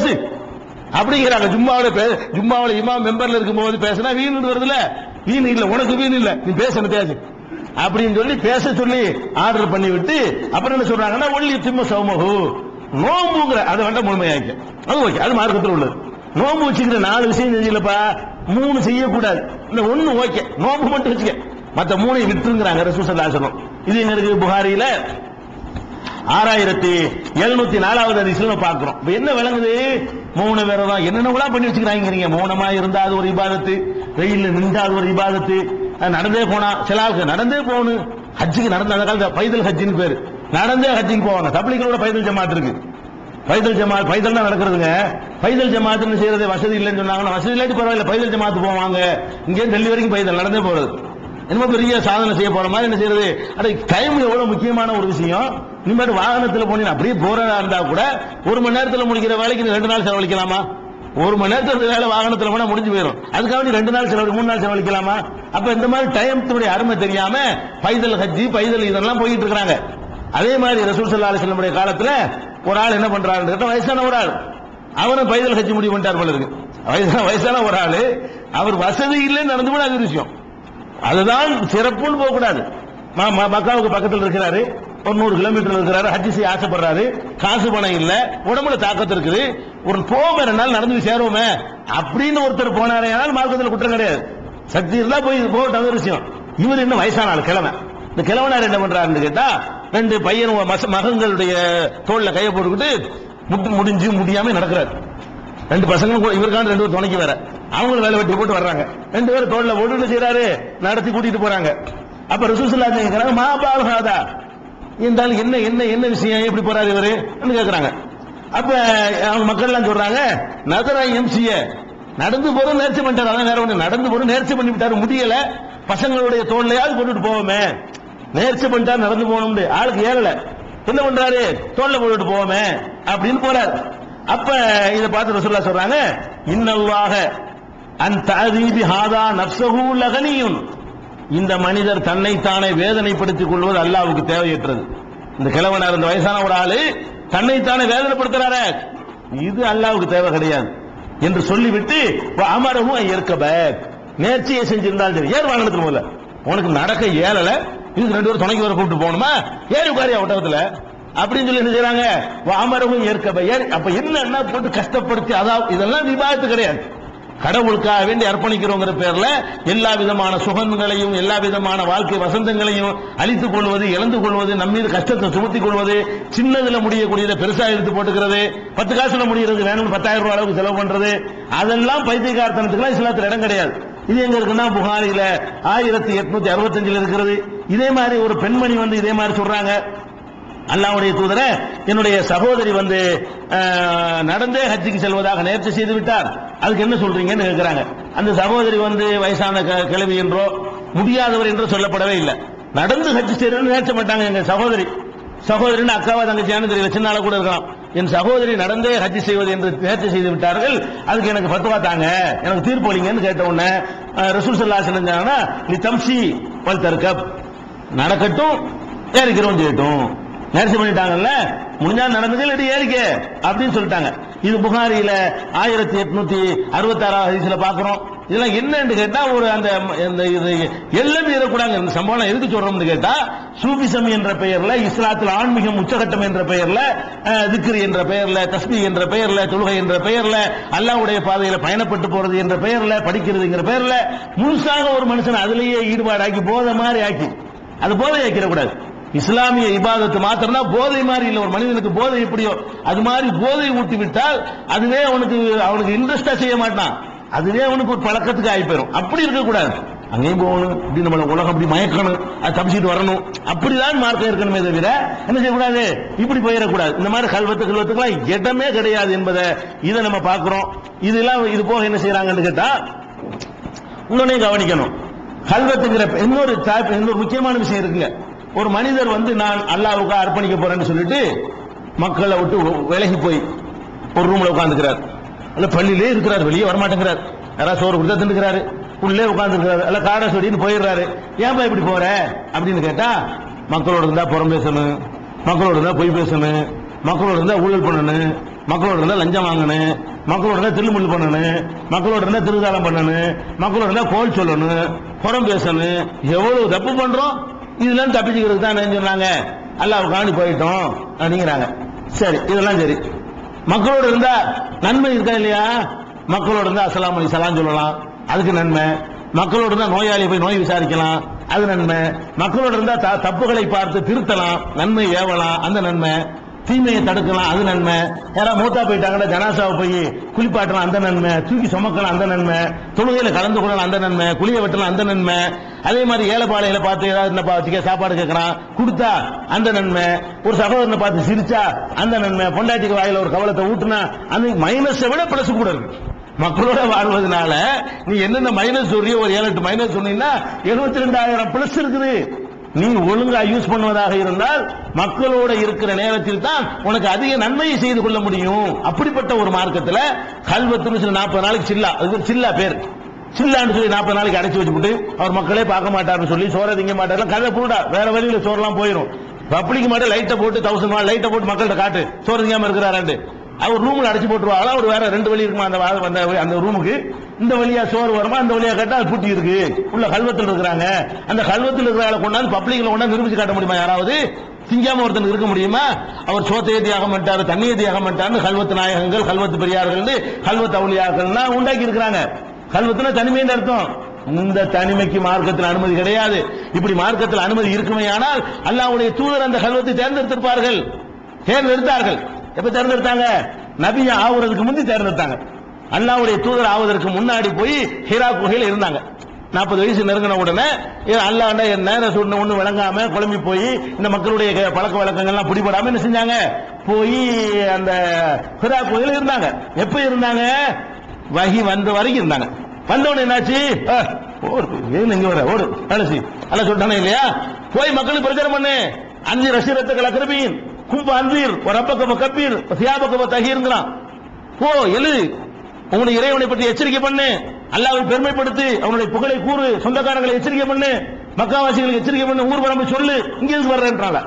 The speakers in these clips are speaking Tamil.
பேசு. அப்படிங்கிறாங்க. ஜும்மாவில் பே ஜும்மாவில் மெம்பர்ல இருக்கும்போது பேசினா வீணு வருதுல வீணு இல்ல. உனக்கு வீணு இல்ல. நீ பேசணும் பேசு. அப்படின்னு சொல்லி பேச சொல்லி ஆர்டர் பண்ணி விட்டு அப்புறம் என்ன சொல்றாங்கன்னா ஒல்லி திம்ம சௌமகு நோம்புங்கிற அதை வேண்டாம் முழுமையாக்க அது ஓகே அது மார்க்கத்தில் உள்ளது. நோம்பு வச்சுக்கிற நாலு விஷயம் செஞ்சீங்களப்பா மூணு செய்யக்கூடாது. இந்த ஒண்ணு ஓகே நோம்பு மட்டும் வச்சுக்க. மத்த மூணை விட்டுங்கிறாங்க ரசூசல்லாசனம் இது எங்களுக்கு புகாரியில ஆறாயிரத்தி எழுநூத்தி நாலாவது அதிசயம் பார்க்கிறோம். இப்ப என்ன விளங்குது? மௌன விரதம் என்னென்னலாம் பண்ணி வச்சுக்கிறாங்க மௌனமா இருந்தா அது ஒரு இபாதத்து வெயில் நின்றா அது ஒரு இபாதத்து நடந்தே போனா சில ஆளுக்கு நடந்தே போகணும். ஹஜ்ஜுக்கு நடந்த அந்த காலத்தில் பைதல் ஹஜ்ஜின்னு பேரு. நடந்தே ஹஜ்ஜுக்கு போவாங்க தப்ளிகளோட பைதல் ஜமாத் இருக்கு. பைதல் ஜமாத் பைதல் தான் நடக்கிறதுங்க. பைதல் ஜமாத்துன்னு செய்யறது வசதி இல்லைன்னு சொன்னாங்கன்னா வசதி இல்லாட்டி பரவாயில்ல பைதல் ஜமாத் போவாங்க இங்கே டெல்லி வரைக்கும் பைதல் நடந்தே போறது. என்னமோ பெரிய சாதனை செய்ய போற மாதிரி என்ன செய்யறது? அது டைம் எவ்வளவு முக்கியமான ஒரு விஷயம்? இனிமேட்டு வாகனத்துல போனீங்க அப்படியே போறதா இருந்தா கூட ஒரு மணி நேரத்துல முடிக்கிற வேலைக்கு நீ ரெண்டு நாள் செலவழிக்கலாமா? ஒரு மணி நேரத்துல வேலை வாகனத்துல போனா முடிஞ்சு போயிடும் அதுக்காக நீ ரெண்டு நாள் செலவழி மூணு நாள் செலவழிக்கலாமா? அப்ப இந்த மாதிரி டைமத்துடைய அருமை தெரியாம பைதல் ஹஜ்ஜி பைதல் இதெல்லாம் போயிட்டு இருக்கிறாங்க. அதே மாதிரி ரசூல் சல்லா அலிஸ்லமுடைய காலத்துல ஒரு ஆள் என்ன பண்றாரு வயசான ஒரு ஆள். அவரும் பைதல் ஹஜ்ஜி முடிவு பண்ணிட்டார் போல இருக்கு. வயசான வயசான ஒரு ஆளு அவர் வசதி இல்லைன்னு நடந்து கூட அது விஷயம் அதுதான் சிறப்புன்னு போகக்கூடாது. ம- ம- மக்காவுக்கு பக்கத்தில் இருக்கிறாரு. ஒரு நூறு கிலோமீட்டர் இருக்கிறாரு. ஹஜ்ஜி செய்ய ஆசைப்படுறாரு. காசு பணம் இல்ல. உடம்புல தாக்கத்து இருக்குது. ஒரு போக ரெண்டு நாள் நடந்து சேருவோமே அப்படின்னு ஒருத்தர் போனாரே. ஆனால் மார்க்கத்தில் குற்றம் கிடையாது. சக்தி இருந்தா போய் போகட்டும். அது விஷயம். இவர் இன்னும் வயசான ஆள் கிழமை இந்த கிழவனார் என்ன பண்றாருன்னு கேட்டா ரெண்டு பையன் மகன்களுடைய தோல்ல கையை போட்டுக்கிட்டு முட்டு முடிஞ்சு முடியாம நடக்கிறாரு. ரெண்டு பசங்களும் இவருக்கான ரெண்டு பேர் துணைக்கு வேற. அவங்களும் வேலை வெட்டி போட்டு வர்றாங்க. ரெண்டு பேரும் தோல்ல போட்டு செய்யறாரு நடத்தி கூட்டிட்டு போறாங்க. அப்ப ரசூசுல்லா கேட்கறாங்க இருந்தாலும் என்ன என்ன என்ன விஷயம்? எப்படி போறாரு இவரு? கேக்குறாங்க. அப்ப அவங்க மக்கள் எல்லாம் சொல்றாங்க நகரா எம்சிய நடந்து போறோம் நேர்ச்சி பண்ணிட்டாரு. அதான் வேற ஒண்ணு நடந்து போறோம் நேர்ச்சி பண்ணி விட்டாரு. முடியல. பசங்களுடைய தோல்லையாவது போட்டுட்டு போவோமே. நேர்ச்சி பண்ணிட்டாரு நடந்து போகணும்னு. ஆளுக்கு ஏறல. என்ன பண்றாரு? தோல்ல போட்டுட்டு போவோமே. அப்படின்னு போறாரு. அப்ப இத பார்த்து ரசூல்லா சொல்றாங்க இன்னல்லாக அந்த தஅதீபி ஹாதா நஃப்ஸஹு லகனியுன். இந்த மனிதர் தன்னைத்தானே வேதனைப்படுத்திக் கொள்வது அல்லாவுக்கு தேவையற்றது. இந்த கிழவனார் இந்த வயசான ஒரு ஆளு தன்னைத்தானே வேதனைப்படுத்துறாரு. இது அல்லாவுக்கு தேவை கிடையாது என்று சொல்லிவிட்டு அமரவும் ஏற்கப நேர்ச்சியை செஞ்சிருந்தாலும் சரி ஏர் வாகனத்துல முதல்ல. உனக்கு நடக்க ஏழல இதுக்கு ரெண்டு பேரும் துணைக்கு வர கூப்பிட்டு போகணுமா? ஏறி உட்காரியா ஒட்டகத்துல அப்படின்னு சொல்லி என்ன செய்யறாங்க அமரவும் ஏற்கப ஏறி அப்ப என்னன்னா போட்டு கஷ்டப்படுத்தி அதாவது இதெல்லாம் விவாதத்து கிடையாது. கடவுளுக்காக வேண்டி அர்ப்பணிக்கிறோங்கிற பேர்ல எல்லா விதமான சுகங்களையும் எல்லா விதமான வாழ்க்கை வசந்தங்களையும் அழித்துக் கொள்வது இழந்து கொள்வது நம்ம மீது கஷ்டத்தை சுமத்தி கொள்வது சின்னதுல முடியக்கூடியதை பெருசா எடுத்து போட்டுக்கிறது பத்து காசுல முடியறது வேணும்னு பத்தாயிரம் ரூபாய் அளவுக்கு செலவு பண்றது அதெல்லாம் பைத்தியகார்த்தனத்துக்குலாம் இஸ்லாத்துல இடம் கிடையாது. இது எங்க இருக்குன்னா புகாரில ஆயிரத்தி எட்நூத்தி அறுபத்தஞ்சுல இருக்கிறது. இதே மாதிரி ஒரு பெண்மணி வந்து இதே மாதிரி சொல்றாங்க. அல்லாவுடைய தூதர என்னுடைய சகோதரி வந்து நடந்தே ஹஜ்ஜுக்கு செல்வதாக நேர்ச்சி செய்து விட்டார். அதுக்கு என்ன சொல்றீங்கன்னு கேட்கிறாங்க அந்த சகோதரி வந்து வயசான க- கிழவி என்றோ முடியாதவர் என்றோ சொல்லப்படவே இல்லை. நடந்து ஹஜ்ஜு செய்யறேன்னு நேர்ச்ச மாட்டாங்க எங்க சகோதரி. சகோதரின்னு அக்காவா தங்கச்சியானு தெரியல. சின்ன கூட இருக்கலாம். என் சகோதரி நடந்தே ஹஜ்ஜு செய்வது என்று நேர்ச்சி செய்து விட்டார்கள். அதுக்கு எனக்கு பத்துவா தாங்க. எனக்கு தீர்ப்பு அளிங்கன்னு கேட்ட உடனே ரசூல் சல்லா செஞ்சாங்கன்னா நீ தம்சி பல் தர்கப். நடக்கட்டும் ஏறிக்கிறோம் செய்யட்டும் நேர்ச்சி பண்ணிட்டாங்கல்ல. முடிஞ்சா நடந்தது இல்லாட்டி ஏறிக்க. அப்படின்னு சொல்லிட்டாங்க. இது புகாரியில ஆயிரத்தி எட்நூத்தி அறுபத்தி ஆறாவது வயசுல பாக்குறோம் இதெல்லாம் என்னன்னு கேட்டா ஒரு அந்த இது எல்லாம் மீறக்கூடாங்க இந்த சம்பவம் எதுக்கு சொல்றோம்னு கேட்டா சூபிசம் என்ற பெயர்ல இஸ்லாத்தில் ஆன்மீகம் உச்சகட்டம் என்ற பெயர்ல திக்ரி என்ற பெயர்ல தஸ்மி என்ற பெயர்ல தொழுகை என்ற பெயர்ல அல்லாவுடைய பாதையில பயணப்பட்டு போறது என்ற பெயர்ல படிக்கிறதுங்கிற பெயர்ல முழுசாக ஒரு மனுஷன் அதுலேயே ஈடுபாடாக்கி போத மாதிரி ஆக்கி அது போதை ஆக்கிடக்கூடாது. இஸ்லாமிய இபாதத்து மாத்திரம்னா போதை மாதிரி இல்லை. ஒரு மனிதனுக்கு போதை எப்படியோ? அது மாதிரி போதை ஊட்டி விட்டால் அதுவே அவனுக்கு அவனுக்கு இன்ட்ரெஸ்டா செய்ய மாட்டான். அதுவே அவனுக்கு ஒரு பழக்கத்துக்கு ஆகி போயிடும் அப்படி இருக்கக்கூடாது. அங்கேயும் போகணும். இப்படி நம்ம உலகம் அப்படி மயக்கணும். அது தப்பிச்சுட்டு வரணும். அப்படிதான் மார்க்கம் இருக்கணுமே தவிர என்ன செய்யக்கூடாது? இப்படி போயிடக்கூடாது. இந்த மாதிரி கல்வத்து கல்வத்துக்குலாம் இடமே கிடையாது என்பதை இதை நம்ம பார்க்கிறோம். இதெல்லாம் இது போக என்ன செய்யறாங்கன்னு கேட்டா இன்னொன்னையும் கவனிக்கணும். கல்வத்துங்கிற இன்னொரு இன்னொரு முக்கியமான விஷயம் இருக்குங்க. ஒரு மனிதர் வந்து நான் அல்லாவுக்கு அர்ப்பணிக்க போறேன்னு சொல்லிட்டு மக்களை விட்டு விலகி போய் ஒரு ரூம்ல உட்காந்துக்கிறார் அல்ல பள்ளியிலே இருக்கிறார் வெளியே வரமாட்டேங்கிறார். யாராவது சோறு கொடுத்தா தின்னுக்கிறாரு. உள்ளே உட்காந்துருக்காரு அல்ல காரை சொல்லின்னு போயிடுறாரு. ஏன்பா இப்படி போற? அப்படின்னு கேட்டா மக்களோட இருந்தா புறம் பேசணும். மக்களோட இருந்தா பொய் பேசணும். மக்களோட இருந்தா ஊழல் பண்ணணும். மக்களோட இருந்தா லஞ்சம் வாங்கணும். மக்களோட இருந்தா திருமுள் பண்ணணும். மக்களோட இருந்தா திருதாளம் பண்ணணும். மக்களோட இருந்தா கோல் சொல்லணும். புறம் பேசணும். எவ்வளவு தப்பு பண்றோம்? இதெல்லாம் தப்பிச்சுக்கிறதுக்கு தான் என்ன சொன்னாங்க? அல்லாஹ் காணி போயிட்டோம் அப்படிங்கிறாங்க. சரி இதெல்லாம் சரி. மக்களோட இருந்தா நன்மை இருக்கா இல்லையா? மக்களோட இருந்தா அசலாம் அலைக்கும் சலாம் சொல்லலாம். அதுக்கு நன்மை. மக்களோட இருந்தா நோயாளி போய் நோய் விசாரிக்கலாம். அது நன்மை. மக்களோட இருந்தா த- தப்புகளை பார்த்து திருத்தலாம். நன்மை ஏவலாம். அந்த நன்மை. தீமையை தடுக்கலாம் அது நன்மை. யாராவது மூத்தா போயிட்டாங்கன்னா ஜனாசாவை போய் குளிப்பாட்டலாம் அந்த நன்மை. தூக்கி சுமக்கலாம் அந்த நன்மை. தொழுகையில கலந்து கொள்ளலாம் அந்த நன்மை. குளிய வெட்டலாம் அந்த நன்மை. அதே மாதிரி ஏழைப்பாளையில பார்த்து ஏதாவது என்னப்பா சாப்பாடு கேட்கறான் கொடுத்தா அந்த நன்மை. ஒரு சகோதரனை பார்த்து சிரிச்சா அந்த நன்மை. பொண்டாட்டிக்கு வாயில ஒரு கவலத்தை ஊட்டுனா அந்த மைனஸை விட பிளஸ் கூட இருக்கு. மக்களோட வாழ்வதனால நீ என்னென்ன மைனஸ் சொல்றியோ ஒரு ஏழு எட்டு மைனஸ் சொன்னீங்கன்னா எழுபத்தி ரெண்டாயிரம் பிளஸ் இருக்குது. நீ ஒழுங்கா யூஸ் பண்ணுவதாக இருந்தால் மக்களோட இருக்கிற நேரத்தில் தான் உனக்கு அதிக நன்மையை செய்து கொள்ள முடியும். அப்படிப்பட்ட ஒரு மார்க்கத்தில் கல்வத்துன்னு சொல்லி நாற்பது நாளைக்கு சில்லா. அது ஒரு சில்லா பேர். சில்லான்னு சொல்லி நாற்பது நாளைக்கு அடைச்சி வச்சுட்டு அவர் மக்களே பார்க்க மாட்டாருன்னு சொல்லி சோற திங்க மாட்டார் கதை புருடா. வேற வழியில் சோறெல்லாம் போயிடும் பப்ளிக் மட்டும் லைட்டை போட்டு தௌசண்ட் லைட்டை போட்டு மக்கள்கிட்ட காட்டு. சோறு திங்காம இருக்கிறாராண்டு அவர் ரூமில் அடைச்சு போட்டுருவாங்களா? ஒரு வேற ரெண்டு வழி இருக்குமா? அந்த வா- அந்த அந்த ரூமுக்கு இந்த வழியா சோறு வருமா? அந்த வழியா கேட்டா பூட்டி இருக்கு. உள்ள கல்வத்தில் இருக்கிறாங்க. அந்த கல்வத்தில் இருக்கிற ஆளை கொண்டாந்து பப்ளிக்ல கொண்டாந்து நிரூபிச்சு காட்ட முடியுமா யாராவது? திங்காம ஒருத்தனுக்கு இருக்க முடியுமா? அவர் சோத்தையை தியாகம் பண்ணிட்டாரு தண்ணியை தியாகம் பண்ணிட்டாரு கல்வத்து நாயகங்கள் கல்வத்து பெரியார்கள் கல்வத்து அவுளியாக்கள்னா உண்டாக்கி இருக்கிறாங்க. கல்வத்துனா தனிமைன்னு அர்த்தம். இந்த தனிமைக்கு மார்க்கத்தில் அனுமதி கிடையாது. இப்படி மார்க்கத்தில் அனுமதி இருக்குமே ஆனால் அல்லாவுடைய தூதர் அந்த கல்வத்தை தேர்ந்தெடுத்திருப்பார்கள். தேர்ந்தெடுத்தார்கள். எப்ப தேர்ந்தெடுத்தாங்க? நபியா ஆகுறதுக்கு முந்தி தேர்ந்தெடுத்தாங்க. அல்லாவுடைய தூதர் ஆவதற்கு முன்னாடி போய் ஹீரா குகையில் இருந்தாங்க. நாற்பது வயசு நெருங்கின உடனே அல்லாண்ட என்ன சொன்ன ஒண்ணு விளங்காம குழம்பி போய் இந்த மக்களுடைய க- பழக்க வழக்கங்கள்லாம் பிடிபடாம என்ன செஞ்சாங்க? போய் அந்த ஹிரா குகையில் இருந்தாங்க. எப்ப இருந்தாங்க? வகி வந்த வரைக்கும் இருந்தாங்க. வந்தவன என்னாச்சு? ஓடு ஏன் இங்க வர? ஓடு வேலை செய். அல்ல சொல்றானே இல்லையா? போய் மக்களுக்கு பிரச்சாரம் பண்ணு. அஞ்சு ரசிரத்தை கலக்கிறபீன் கும்ப அன்றீர் ஒரு அப்பக்க கப்பீர் சியாபக்க தகீருங்கிறான் போ எழு உங்களுடைய இறைவனை பற்றி எச்சரிக்கை பண்ணு. அல்லாவை பெருமைப்படுத்து. அவனுடைய புகழை கூறு. சொந்தக்காரங்களை எச்சரிக்கை பண்ணு. மக்காவாசிகளுக்கு எச்சரிக்கை பண்ணு. ஊர் வரம்பு சொல்லு. இங்க இருந்து வர்றேன்றாங்க?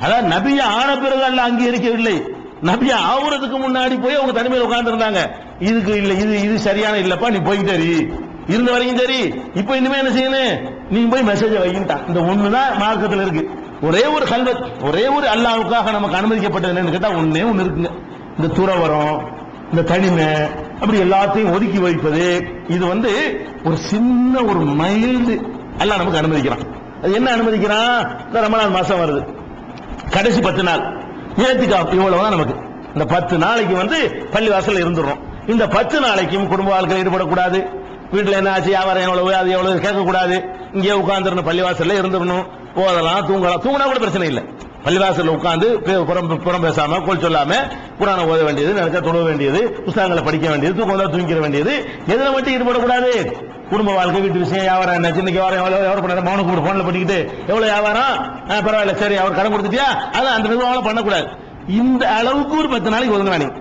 அதான் நபியை ஆன பிறகு அல்ல அங்கீகரிக்கவில்லை நபியா ஆகுறதுக்கு முன்னாடி போய் அவங்க தனிமையில் உட்கார்ந்து இருந்தாங்க இதுக்கு இல்ல இது இது சரியான இல்லப்பா நீ போய்கிட்டே சரி இருந்த வரைக்கும் சரி. இப்போ இனிமே என்ன செய்யணும்? நீ போய் மெசேஜ் வைக்கிட்டான் இந்த ஒண்ணுதான் மார்க்கத்தில் இருக்கு. ஒரே ஒரு கல்வத் ஒரே ஒரு அல்லாவுக்காக நமக்கு அனுமதிக்கப்பட்டது என்னன்னு கேட்டால் ஒன்றே ஒன்று இருக்குங்க. இந்த துறவரம் இந்த தனிமை அப்படி எல்லாத்தையும் ஒதுக்கி வைப்பது இது வந்து ஒரு சின்ன ஒரு மைல்டு எல்லாம் நமக்கு அனுமதிக்கிறான். அது என்ன அனுமதிக்கிறான் இந்த ரமணான் மாசம் வருது. கடைசி பத்து நாள். ஏத்திக்கா இவ்வளவுதான் நமக்கு. இந்த பத்து நாளைக்கு வந்து பள்ளி வாசல் இருந்துடுறோம். இந்த பத்து நாளைக்கும் குடும்ப வாழ்க்கையில் ஈடுபடக்கூடாது. வீட்டுல என்ன ஆச்சு? வியாபாரம் எவ்வளவு? அது எவ்வளவு? கேட்கக்கூடாது. இங்கே உட்கார்ந்துருந்த பள்ளிவாசல்ல இருந்துடணும். போதலாம் தூங்கலாம். தூங்கினா கூட பிரச்சனை இல்லை. பள்ளிவாசல்ல உட்காந்து பே- புறம் புறம் பேசாம கோல் சொல்லாம குரானை ஓத வேண்டியது நினைச்சா தொழ வேண்டியது புத்தகங்களை படிக்க வேண்டியது தூக்கம் வந்தா தூங்கிற வேண்டியது. எதுல மட்டும் ஈடுபடக்கூடாது. குடும்ப வாழ்க்கை வீட்டு விஷயம் வியாபாரம் என்ன சின்ன வியாபாரம் எவ்வளவு வியாபாரம் பண்ண மௌன கூட போன்ல பண்ணிக்கிட்டு எவ்வளவு வியாபாரம்? பரவாயில்ல சரி அவர் கடன் கொடுத்துட்டியா? அதான் அந்த நிர்வாகம் பண்ணக்கூடாது. இந்த அளவுக்கு ஒரு பத்து நாளைக்கு ஒதுங்க வேணும்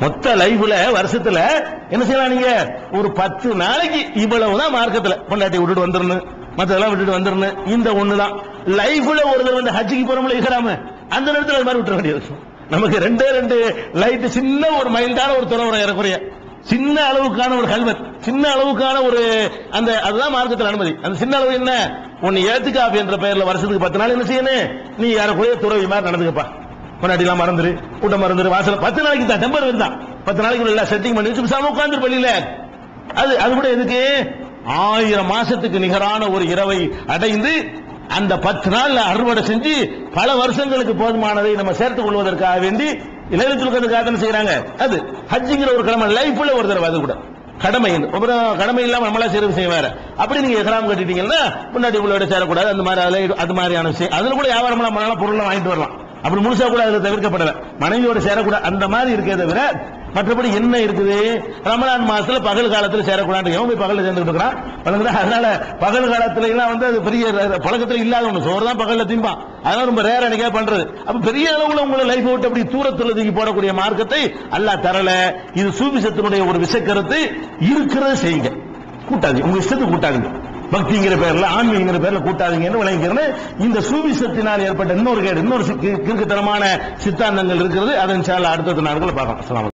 மொத்த லைஃப்ல வருஷத்துல என்ன செய்யலாம் நீங்க? ஒரு பத்து நாளைக்கு இவ்வளவுதான் மார்க்கத்துல. பொண்டாட்டி விட்டுட்டு வந்துடணும். மத்ததெல்லாம் விட்டுட்டு வந்துருன்னு இந்த ஒண்ணுதான். லைஃப்ல ஒரு தடவை வந்து ஹஜ்ஜிக்கு போறோம்ல இருக்கிறாம அந்த நேரத்தில் அது மாதிரி விட்டுற வேண்டியது நமக்கு ரெண்டே ரெண்டு லைட் சின்ன ஒரு மைல்டான ஒரு துறவரம் ஏறக்குறைய. சின்ன அளவுக்கான ஒரு கல்வத் சின்ன அளவுக்கான ஒரு அந்த அதுதான் மார்க்கத்தில் அனுமதி. அந்த சின்ன அளவு என்ன? உன்னை ஏத்துக்காப் என்ற பெயர்ல வருஷத்துக்கு பத்து நாள் என்ன செய்யணும்? நீ ஏறக்குறைய துறவி மாதிரி நடந்துக்கப்பா. முன்னாடி எல்லாம் மறந்துரு கூட்டம் மறந்துரு வாசல் பத்து நாளைக்கு தான் டெம்பர் தான் பத்து நாளைக்கு எல்லாம் செட்டிங் பண்ணி வச்சு பேசாம உட்கார்ந்து பள்ளியில அது அது கூட எதுக்கு? ஆயிரம் மாசத்துக்கு நிகரான ஒரு இரவை அடைந்து அந்த பத்து நாள்ல அறுவடை செஞ்சு பல வருஷங்களுக்கு போதுமானதை நம்ம சேர்த்துக் கொள்வதற்காக வேண்டி இளைஞர்களுக்கு காத்தனை செய்யறாங்க அது ஹஜ்ஜிங்கிற ஒரு கடமை லைஃப்ல ஒரு தடவை அது கூட. கடமை அப்புறம் கடமை இல்லாம நம்மளா சேர்வு செய்ய வேற. அப்படி நீங்க எகராம் கட்டிட்டீங்கன்னா முன்னாடி உங்களோட சேரக்கூடாது அந்த மாதிரி அது மாதிரியான விஷயம். அதுல கூட வியாபாரம் பண்ணலாம் பொருள் வாங்கிட்டு வரலாம். அப்படி முழுசா கூட அதுல தவிர்க்கப்படல. மனைவியோட சேரக்கூடாது அந்த மாதிரி இருக்கே தவிர மற்றபடி என்ன இருக்குது? ரமலான் மாசத்துல பகல் காலத்துல சேரக்கூடாது. எவன் போய் பகல்ல சேர்ந்துட்டு இருக்கிறான்? அதனால பகல் காலத்துல எல்லாம் வந்து அது பெரிய பழக்கத்துல இல்லாத ஒண்ணு. சோறு தான் பகல்ல திம்பான் அதனால ரொம்ப ரேர் அன்னைக்கே பண்றது. அப்ப பெரிய அளவுல உங்களை லைஃப் விட்டு அப்படி தூரத்துல தூக்கி போடக்கூடிய மார்க்கத்தை அல்லா தரல. இது சூபிசத்தினுடைய ஒரு விஷக்கருத்து. இருக்கிறத செய்யுங்க. கூட்டாது. உங்க இஷ்டத்துக்கு கூட்டாதுங்க. பக்திங்கிற பேர்ல ஆன்மீகங்கிற பேர்ல கூட்டாதீங்கன்னு விளங்கிக்கிறேன். இந்த சூவிசத்தினால் ஏற்பட்ட இன்னொரு கேடு இன்னொரு கிறுக்குத்தனமான சித்தாந்தங்கள் இருக்கிறது. அதன் சால அடுத்த நாட்கள் பார்க்கலாம்.